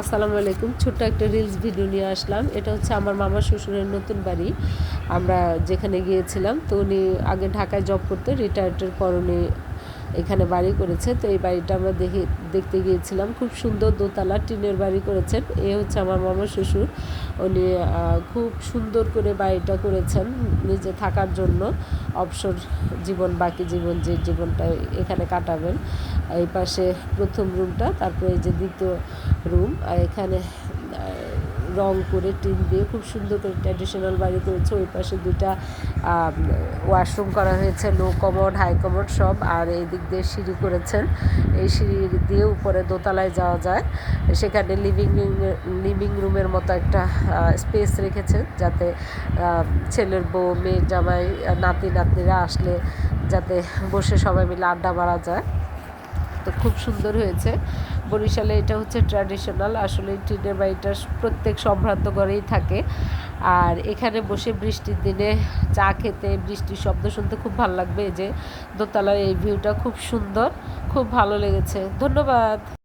আসসালামু আলাইকুম। ছোট্ট একটা রিলস ভিডিও নিয়ে আসলাম। এটা হচ্ছে আমার মামা শ্বশুরের নতুন বাড়ি। আমরা যেখানে গিয়েছিলাম, তো উনি আগে ঢাকায় জব করতে রিটায়ার্ডের পর উনি এখানে বাড়ি করেছে। তো এই বাড়িটা আমরা দেখে, দেখতে গিয়েছিলাম। খুব সুন্দর দোতলা, টিনের বাড়ি করেছেন। এ হচ্ছে আমার মামা শ্বশুর। উনি খুব সুন্দর করে বাড়িটা করেছেন নিজে থাকার জন্য। অবসর জীবন, বাকি জীবন, যে জীবনটা এখানে কাটাবেন। এই পাশে প্রথম রুমটা তারপরে এই যে দ্বিতীয় রুম আর এখানে রং করে টিন দিয়ে খুব সুন্দর করে ট্র্যাডিশনাল বাড়ি করেছে। ওই পাশে দুইটা ওয়াশরুম করা হয়েছে লো কমোড হাই কমোড সব, আর এই দিক দিয়ে সিঁড়ি করেছেন। এই সিঁড়ি দিয়ে উপরে দোতলায় যাওয়া যায়। সেখানে লিভিং লিভিং রুমের মতো একটা স্পেস রেখেছেন, যাতে ছেলের বউ মেয়ের জামাই, নাতি, নাতনিরা আসলে যাতে বসে সবাই মিলে আড্ডা মারা যায়। তো খুব সুন্দর হয়েছে। বরিশালে এটা হচ্ছে ট্র্যাডিশনাল আসলে টিনের বাড়িটা প্রত্যেক সম্ভ্রান্ত ঘরেই থাকে। আর এখানে বসে বৃষ্টির দিনে চা খেতে, বৃষ্টির শব্দ শুনতে খুব ভালো লাগবে। এই যে দোতলার এই ভিউটা খুব সুন্দর, খুব ভালো লেগেছে। ধন্যবাদ!